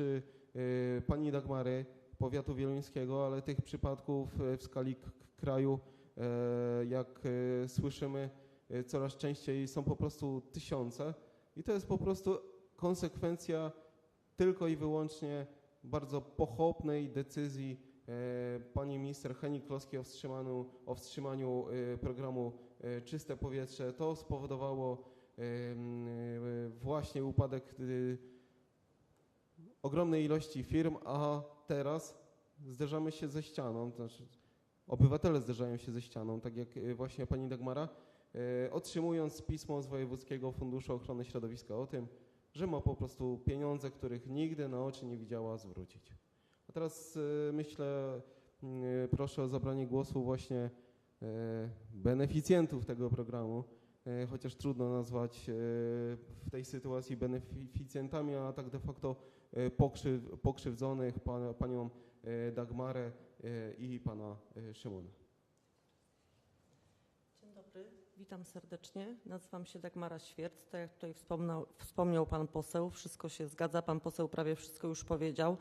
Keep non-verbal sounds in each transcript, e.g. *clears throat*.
dotyczy e, pani Dagmary, powiatu wieluńskiego, ale tych przypadków e, w skali kraju, e, jak e, słyszymy, coraz częściej są po prostu tysiące i to jest po prostu konsekwencja tylko i wyłącznie bardzo pochopnej decyzji e, pani minister Heni Kloskiej o wstrzymaniu, o wstrzymaniu e, programu Czyste Powietrze. To spowodowało właśnie upadek ogromnej ilości firm, a teraz zderzamy się ze ścianą, to znaczy obywatele zderzają się ze ścianą, tak jak e, właśnie pani Dagmara, e, otrzymując pismo z Wojewódzkiego Funduszu Ochrony Środowiska o tym, że ma po prostu pieniądze, których nigdy na oczy nie widziała zwrócić. A teraz e, myślę, mm, proszę o zabranie głosu właśnie beneficjentów tego programu, chociaż trudno nazwać e, w tej sytuacji beneficjentami, a tak de facto e, pokrzyw, pokrzywdzonych pan, panią e, Dagmarę e, i pana e, Szymona. Dzień dobry, witam serdecznie. Nazywam się Dagmara Świerc. Tak jak tutaj wspomniał, wspomniał pan poseł, wszystko się zgadza. Pan poseł prawie wszystko już powiedział.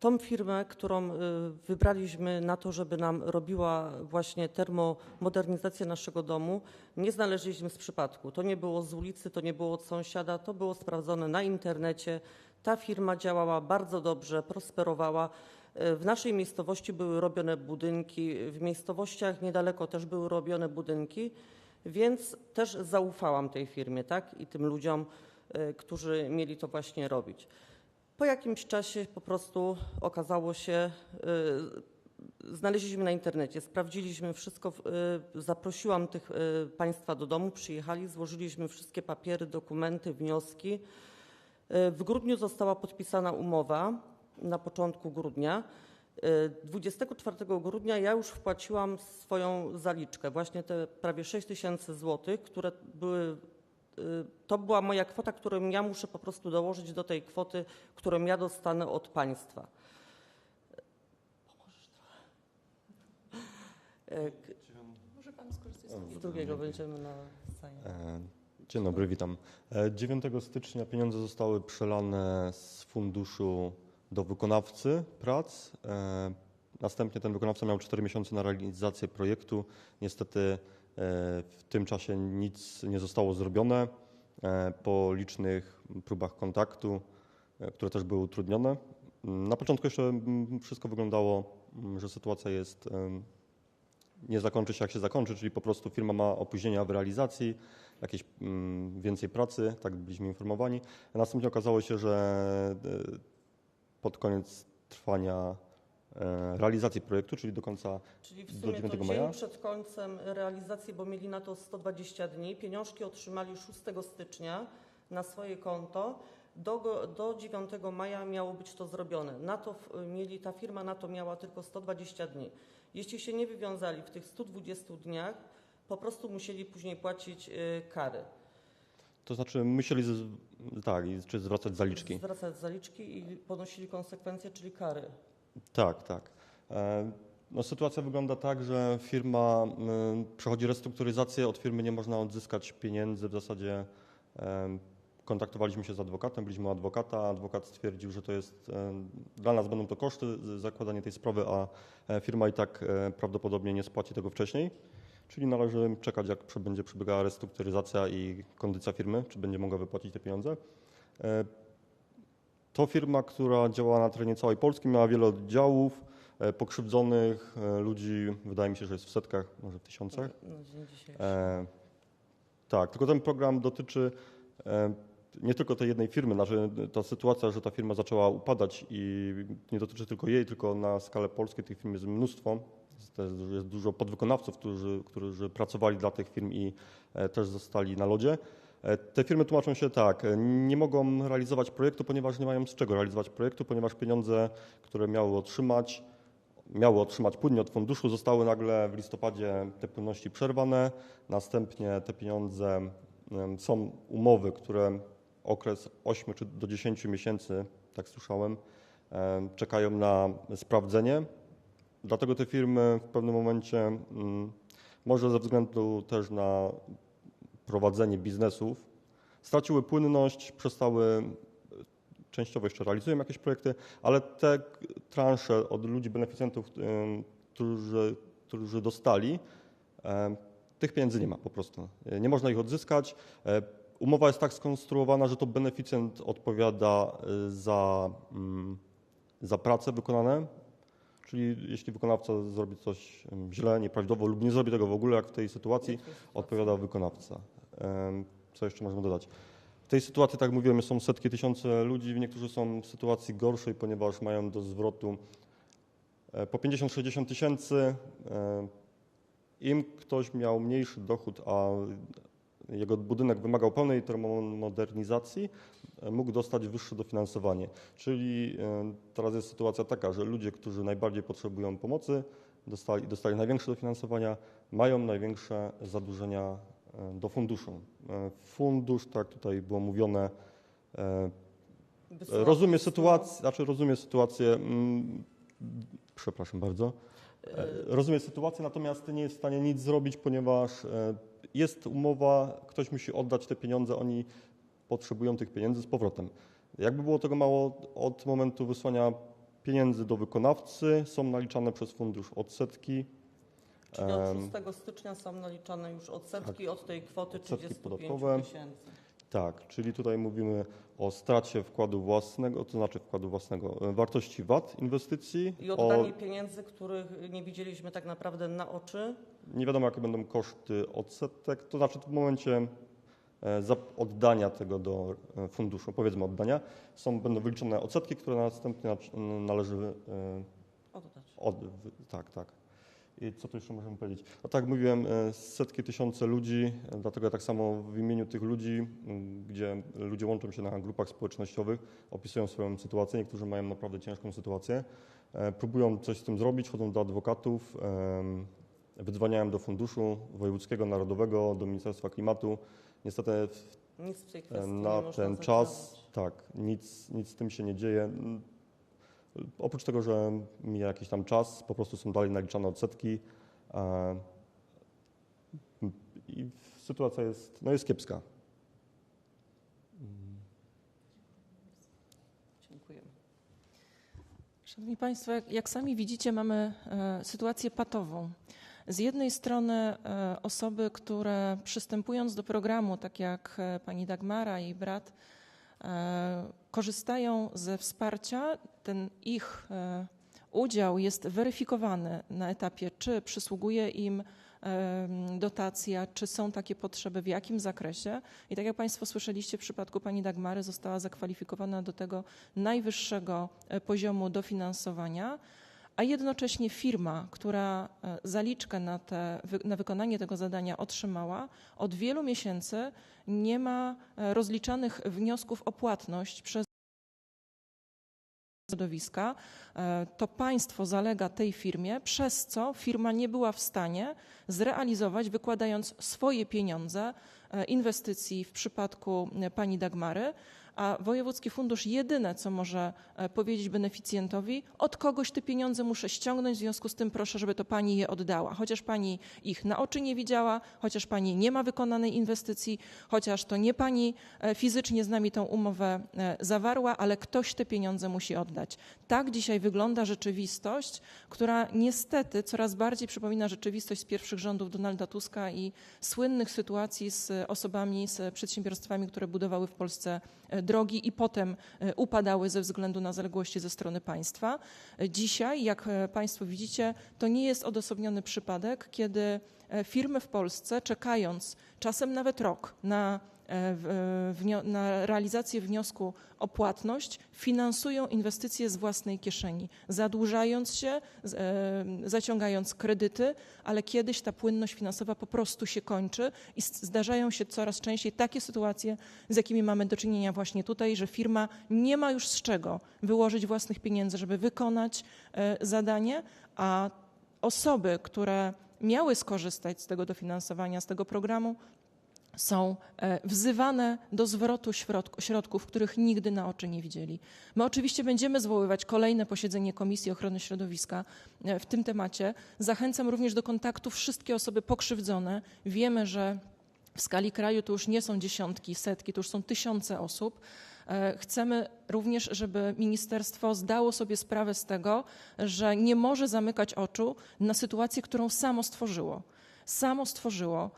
Tą firmę, którą y, wybraliśmy na to, żeby nam robiła właśnie termomodernizację naszego domu, nie znaleźliśmy z przypadku. To nie było z ulicy, to nie było od sąsiada, to było sprawdzone na internecie. Ta firma działała bardzo dobrze, prosperowała. Y, W naszej miejscowości były robione budynki, w miejscowościach niedaleko też były robione budynki, więc też zaufałam tej firmie, tak, i tym ludziom, y, którzy mieli to właśnie robić. Po jakimś czasie po prostu okazało się, y, znaleźliśmy na internecie, sprawdziliśmy wszystko, y, zaprosiłam tych y, państwa do domu, przyjechali, złożyliśmy wszystkie papiery, dokumenty, wnioski. W grudniu została podpisana umowa na początku grudnia. Y, 24 grudnia ja już wpłaciłam swoją zaliczkę, właśnie te prawie 6 tysięcy złotych, które były, to była moja kwota, którą ja muszę po prostu dołożyć do tej kwoty, którą ja dostanę od państwa. Y, Może pan skorzystać z drugiego będziemy na sali. E, Dzień dobry, witam. E, 9 stycznia pieniądze zostały przelane z funduszu do wykonawcy prac. E, Następnie ten wykonawca miał 4 miesiące na realizację projektu. Niestety e, w tym czasie nic nie zostało zrobione. E, Po licznych próbach kontaktu, e, które też były utrudnione. Na początku jeszcze mm, wszystko wyglądało, mm, że sytuacja jest nie zakończy się jak się zakończy, czyli po prostu firma ma opóźnienia w realizacji, jakieś mm, więcej pracy, tak byliśmy informowani. Następnie okazało się, że e, pod koniec trwania e, realizacji projektu, czyli do końca Czyli w do sumie to 9 dzień maja? przed końcem realizacji, bo mieli na to 120 dni, pieniążki otrzymali 6 stycznia na swoje konto. Do, go- do 9 maja miało być to zrobione. Na to w- mieli, ta firma na to miała tylko 120 dni. Jeśli się nie wywiązali w tych 120 dniach, po prostu musieli później płacić y, kary. To znaczy musieli z, tak, i czy zwracać zaliczki. Zwracać zaliczki i ponosili konsekwencje, czyli kary. Tak, tak. E, No, sytuacja wygląda tak, że firma mm, przechodzi restrukturyzację, od firmy nie można odzyskać pieniędzy. W zasadzie kontaktowaliśmy się z adwokatem, byliśmy adwokata, adwokat stwierdził, że to jest, dla nas będą to koszty zakładanie tej sprawy, a e, firma i tak e, prawdopodobnie nie spłaci tego wcześniej. Czyli należy czekać, jak będzie przebiegała restrukturyzacja i kondycja firmy, czy będzie mogła wypłacić te pieniądze. E, To firma, która działała na terenie całej Polski, miała wiele oddziałów, e, pokrzywdzonych e, ludzi, wydaje mi się, że jest w setkach, może w tysiącach. Dzień dzisiejszy. E, tak, tylko ten program dotyczy e, nie tylko tej jednej firmy. Znaczy, ta sytuacja, że ta firma zaczęła upadać i nie dotyczy tylko jej, tylko na skalę polskiej tych firm jest mnóstwo. Jest, jest dużo podwykonawców, którzy, którzy pracowali dla tych firm i e, też zostali na lodzie. E, Te firmy tłumaczą się tak, e, nie mogą realizować projektu, ponieważ nie mają z czego realizować projektu, ponieważ pieniądze, które miały otrzymać, miały otrzymać płynnie od funduszu, zostały nagle w listopadzie te płynności przerwane. Następnie te pieniądze, są umowy, które okres 8 czy do 10 miesięcy, tak słyszałem, em, czekają na sprawdzenie. Dlatego te firmy w pewnym momencie, mm, może ze względu też na prowadzenie biznesów, straciły płynność, przestały częściowo jeszcze realizują jakieś projekty, ale te transze od ludzi, beneficjentów, em, którzy, którzy dostali, em, tych pieniędzy nie ma po prostu. E, Nie można ich odzyskać. E, Umowa jest tak skonstruowana, że to beneficjent odpowiada e, za, mm, za prace wykonane, czyli jeśli wykonawca zrobi coś em, źle, nieprawidłowo lub nie zrobi tego w ogóle, jak w tej sytuacji, odpowiada wykonawca. Co jeszcze możemy dodać? W tej sytuacji, tak jak mówiłem, są setki tysiące ludzi, niektórzy są w sytuacji gorszej, ponieważ mają do zwrotu e, po 50-60 tysięcy. Im ktoś miał mniejszy dochód, a jego budynek wymagał pełnej termomodernizacji, e, mógł dostać wyższe dofinansowanie. Czyli e, teraz jest sytuacja taka, że ludzie, którzy najbardziej potrzebują pomocy, dostali, dostali największe dofinansowania, mają największe zadłużenia do funduszu. E, Fundusz, tak tutaj było mówione, e, rozumie sytuację, znaczy rozumie sytuację, mm, przepraszam bardzo, E, Rozumie sytuację, natomiast nie jest w stanie nic zrobić, ponieważ e, jest umowa, ktoś musi oddać te pieniądze, oni potrzebują tych pieniędzy z powrotem. Jakby było tego mało, od momentu wysłania pieniędzy do wykonawcy są naliczane przez fundusz odsetki. Czyli od 6 stycznia są naliczane już odsetki od tej kwoty Odsetki 35 podatkowe. tysięcy. Tak, czyli tutaj mówimy o stracie wkładu własnego, to znaczy wkładu własnego, e, wartości VAT inwestycji, I o oddanie pieniędzy, których nie widzieliśmy tak naprawdę na oczy. Nie wiadomo, jakie będą koszty odsetek, to znaczy w momencie e, oddania tego do e, funduszu, powiedzmy oddania, są, będą wyliczone odsetki, które następnie na- należy e, Oddać. od, w- tak, tak. I co tu jeszcze możemy powiedzieć? No tak mówiłem, e, setki tysiące ludzi, e, dlatego tak samo w imieniu tych ludzi, gdzie ludzie łączą się na grupach społecznościowych, opisują swoją sytuację, niektórzy mają naprawdę ciężką sytuację, e, próbują coś z tym zrobić, chodzą do adwokatów, em, wydzwaniają do funduszu wojewódzkiego, narodowego, do Ministerstwa Klimatu. Niestety Nic w tej kwestii na ten czas, tak, nic, nic z tym się nie dzieje. Oprócz tego, że mija jakiś tam czas, po prostu są dalej naliczane odsetki e, i sytuacja jest, no jest kiepska. Dziękuję. Szanowni Państwo, jak, jak sami widzicie, mamy e, sytuację patową. Z jednej strony e, osoby, które przystępując do programu, tak jak e, pani Dagmara i brat, korzystają ze wsparcia, ten ich e, udział jest weryfikowany na etapie, czy przysługuje im em, dotacja, czy są takie potrzeby, w jakim zakresie. I tak jak Państwo słyszeliście, w przypadku pani Dagmary została zakwalifikowana do tego najwyższego e, poziomu dofinansowania, a jednocześnie firma, która e, zaliczkę na, te, na wykonanie tego zadania otrzymała, od wielu miesięcy nie ma e, rozliczanych wniosków o płatność przez środowiska, e, to państwo zalega tej firmie, przez co firma nie była w stanie zrealizować, wykładając swoje pieniądze, inwestycji w przypadku pani Dagmary, a Wojewódzki Fundusz jedyne, co może e, powiedzieć beneficjentowi, od kogoś te pieniądze muszę ściągnąć, w związku z tym proszę, żeby to pani je oddała. Chociaż pani ich na oczy nie widziała, chociaż pani nie ma wykonanej inwestycji, chociaż to nie pani e, fizycznie z nami tą umowę e, zawarła, ale ktoś te pieniądze musi oddać. Tak dzisiaj wygląda rzeczywistość, która niestety coraz bardziej przypomina rzeczywistość z pierwszych rządów Donalda Tuska i słynnych sytuacji z osobami, z przedsiębiorstwami, które budowały w Polsce drogi i potem e, upadały ze względu na zaległości ze strony państwa. E, Dzisiaj, jak e, Państwo widzicie, to nie jest odosobniony przypadek, kiedy firmy w Polsce, czekając czasem nawet rok na, na realizację wniosku o płatność, finansują inwestycje z własnej kieszeni, zadłużając się, e, zaciągając kredyty, ale kiedyś ta płynność finansowa po prostu się kończy i zdarzają się coraz częściej takie sytuacje, z jakimi mamy do czynienia właśnie tutaj, że firma nie ma już z czego wyłożyć własnych pieniędzy, żeby wykonać e, zadanie, a osoby, które miały skorzystać z tego dofinansowania, z tego programu, są e, wzywane do zwrotu środk- środków, których nigdy na oczy nie widzieli. My oczywiście będziemy zwoływać kolejne posiedzenie Komisji Ochrony Środowiska e, w tym temacie. Zachęcam również do kontaktu wszystkie osoby pokrzywdzone. Wiemy, że w skali kraju to już nie są dziesiątki, setki, to już są tysiące osób. E, Chcemy również, żeby ministerstwo zdało sobie sprawę z tego, że nie może zamykać oczu na sytuację, którą samo stworzyło. Samo stworzyło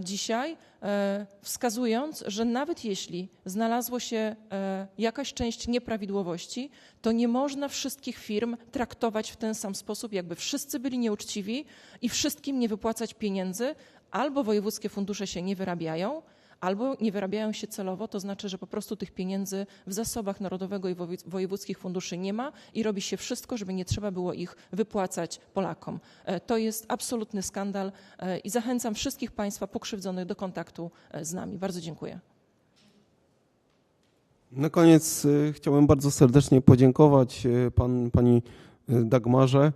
dzisiaj, e, wskazując, że nawet jeśli znalazło się e, jakaś część nieprawidłowości, to nie można wszystkich firm traktować w ten sam sposób, jakby wszyscy byli nieuczciwi i wszystkim nie wypłacać pieniędzy, albo wojewódzkie fundusze się nie wyrabiają, albo nie wyrabiają się celowo, to znaczy, że po prostu tych pieniędzy w zasobach Narodowego i wojew- wojewódzkich funduszy nie ma i robi się wszystko, żeby nie trzeba było ich wypłacać Polakom. E, To jest absolutny skandal e, i zachęcam wszystkich Państwa pokrzywdzonych do kontaktu e, z nami. Bardzo dziękuję. Na koniec chciałbym bardzo serdecznie podziękować pan, pani Dagmarze,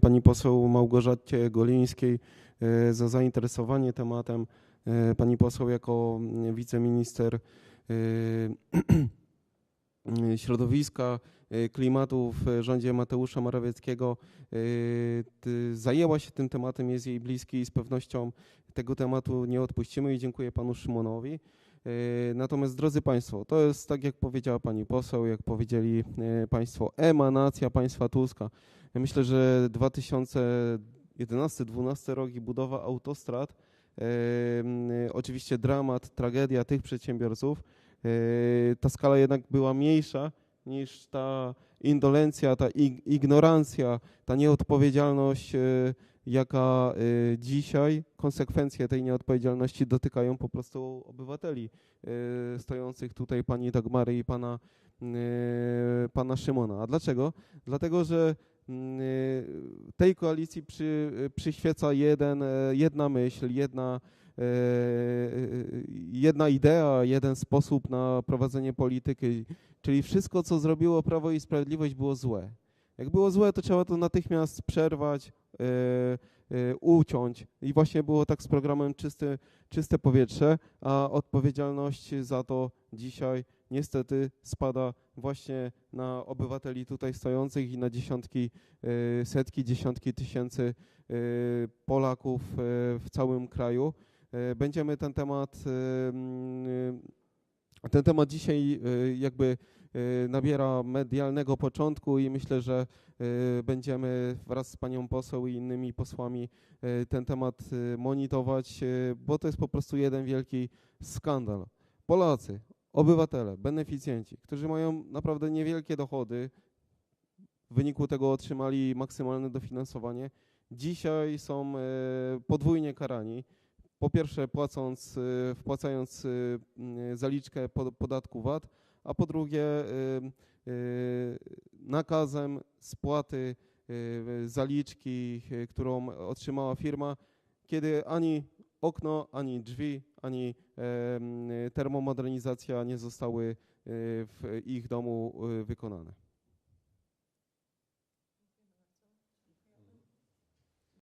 pani poseł Małgorzacie Golińskiej za zainteresowanie tematem, pani poseł jako y, wiceminister y, *clears throat* środowiska, y, klimatu w rządzie Mateusza Morawieckiego zajęła się tym tematem, jest jej bliski i z pewnością tego tematu nie odpuścimy i dziękuję panu Szymonowi. E, Natomiast drodzy Państwo, to jest tak jak powiedziała Pani poseł, jak powiedzieli e, Państwo, emanacja państwa Tuska. Myślę, że 2011-2012 rok i budowa autostrad, e, oczywiście dramat, tragedia tych przedsiębiorców, e, ta skala jednak była mniejsza niż ta indolencja, ta ig- ignorancja, ta nieodpowiedzialność, e, jaka dzisiaj, konsekwencje tej nieodpowiedzialności dotykają po prostu obywateli stojących tutaj pani Dagmary i pana, pana Szymona. A dlaczego? Dlatego, że tej koalicji przy, przyświeca jeden, e, jedna myśl, jedna, e, jedna idea, jeden sposób na prowadzenie polityki, czyli wszystko, co zrobiło Prawo i Sprawiedliwość było złe. Jak było złe, to trzeba to natychmiast przerwać, e, e, uciąć. I właśnie było tak z programem Czyste, Czyste Powietrze, a odpowiedzialność za to dzisiaj niestety spada właśnie na obywateli tutaj stojących i na dziesiątki, e, setki, dziesiątki tysięcy e, Polaków e, w całym kraju. Będziemy ten temat, mm, ten temat dzisiaj jakby nabiera medialnego początku i myślę, że będziemy wraz z panią poseł i innymi posłami ten temat monitorować, bo to jest po prostu jeden wielki skandal. Polacy, obywatele, beneficjenci, którzy mają naprawdę niewielkie dochody, w wyniku tego otrzymali maksymalne dofinansowanie, dzisiaj są e, podwójnie karani. Po pierwsze płacąc, e, wpłacając e, zaliczkę pod- podatku VAT, a po drugie nakazem spłaty zaliczki, którą otrzymała firma, kiedy ani okno, ani drzwi, ani termomodernizacja nie zostały e, w ich domu e, wykonane.